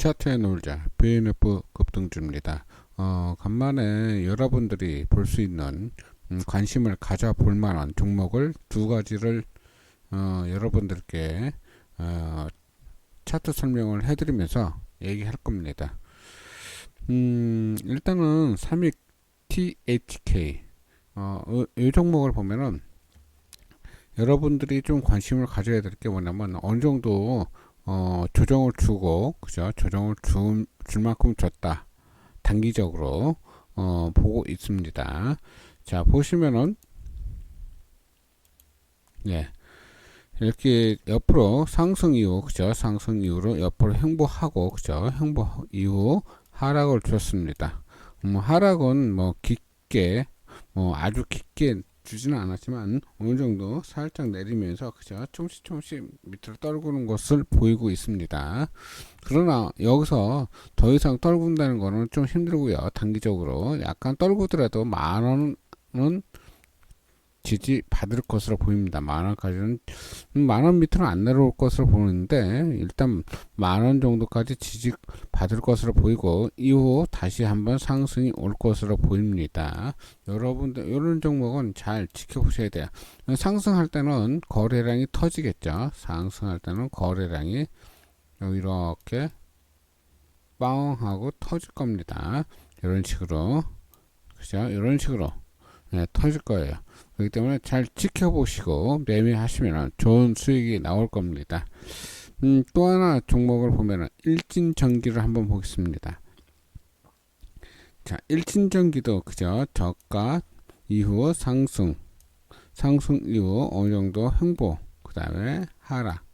차트에 놀자 BNF 급등주입니다. 어, 간만에 여러분들이 볼 수 있는 음, 관심을 가져 볼 만한 종목을 두 가지를 어, 여러분들께 어, 차트 설명을 해드리면서 얘기할 겁니다. 음, 일단은 32 THK 어, 이, 이 종목을 보면은 여러분들이 좀 관심을 가져야 될 게 뭐냐면 어느 정도 어, 조정을 주고 그죠? 조정을 줄, 줄 만큼 줬다. 단기적으로 어, 보고 있습니다. 자 보시면은 예. 이렇게 옆으로 상승 이후 그죠? 상승 이후로 옆으로 행보하고 그죠? 행보 이후 하락을 줬습니다. 음, 하락은 뭐 깊게 뭐 아주 깊게 주지는 않았지만 어느 정도 살짝 내리면서 그죠 조금씩 조금씩 밑으로 떨구는 것을 보이고 있습니다. 그러나 여기서 더 이상 떨군다는 거는 좀 힘들고요. 단기적으로 약간 떨구더라도 만 원은 지지 받을 것으로 보입니다. 만 원까지는 음, 만원 밑으로 안 내려올 것으로 보는데 일단 만원 정도까지 지지 받을 것으로 보이고 이후 다시 한번 상승이 올 것으로 보입니다. 여러분들 이런 종목은 잘 지켜보셔야 돼요. 상승할 때는 거래량이 터지겠죠. 상승할 때는 거래량이 이렇게 빵 하고 터질 겁니다. 이런 식으로 그죠? 이런 식으로 네, 터질 거예요. 그렇기 때문에 잘 지켜보시고 매매하시면 좋은 수익이 나올 겁니다. 음, 또 하나 종목을 보면 일진전기를 한번 보겠습니다. 자, 일진전기도 그죠? 저가 이후 상승, 상승 이후 어느 정도 행보, 그 다음에 하락,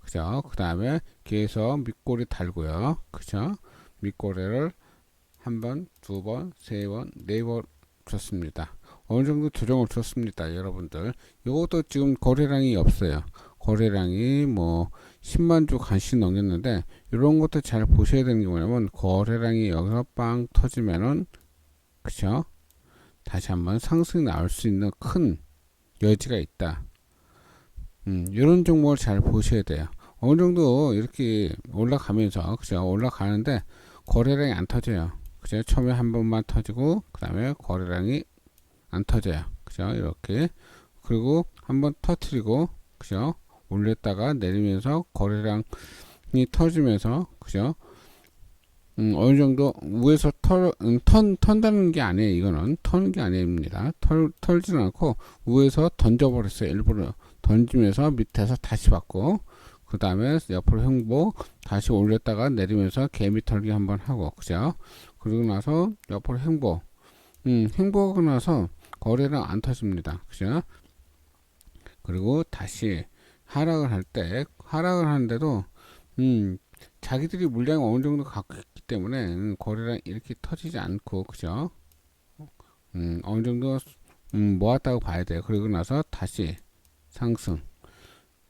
그죠? 그 다음에 계속 밑꼬리 달고요, 그죠? 밑꼬리를 한 번, 두 번, 세 번, 네 번 줬습니다. 어느 정도 조정을 줬습니다, 여러분들. 이것도 지금 거래량이 없어요. 거래량이 뭐 10만 주 간씩 넘겼는데 이런 것도 잘 보셔야 되는 게 뭐냐면 거래량이 여기서 빵 터지면은 그쵸? 다시 한번 상승이 나올 수 있는 큰 여지가 있다. 음, 이런 종목을 잘 보셔야 돼요. 어느 정도 이렇게 올라가면서 그죠? 올라가는데 거래량이 안 터져요. 그죠? 처음에 한 번만 터지고 그 다음에 거래량이 안 터져요. 그죠? 이렇게 그리고 한번 터트리고 그죠? 올렸다가 내리면서 거래량이 터지면서 그죠? 음, 어느 정도 위에서 털, 음, 턴, 턴다는 게 아니에요. 이거는 터는 게 아닙니다. 털, 털지는 않고 위에서 던져버렸어요. 일부러 던지면서 밑에서 다시 받고 그 다음에 옆으로 행보 다시 올렸다가 내리면서 개미 털기 한번 하고 그죠? 그리고 나서 옆으로 행보 음, 행보하고 나서 거래량 안 터집니다. 그죠? 그리고 다시 하락을 할 때 하락을 하는데도 음, 자기들이 물량이 어느 정도 갖고 있기 때문에 음, 거래량 이렇게 터지지 않고 그죠? 음, 어느 정도 음, 모았다고 봐야 돼요. 그리고 나서 다시 상승.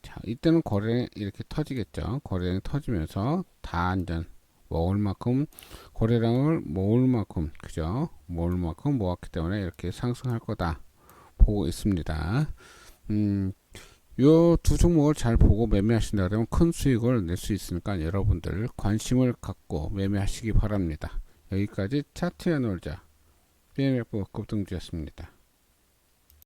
자, 이때는 거래량이 이렇게 터지겠죠. 거래량이 터지면서 다 안전 모을 만큼 거래량을 모을 만큼 그죠? 모을 만큼 모았기 때문에 이렇게 상승할 거다 보고 있습니다. 음, 요두 종목을 잘 보고 매매하신다 그러면 큰 수익을 낼 수 있으니까 여러분들 관심을 갖고 매매하시기 바랍니다. 여기까지 차트에 놀자 BMF 급등주였습니다.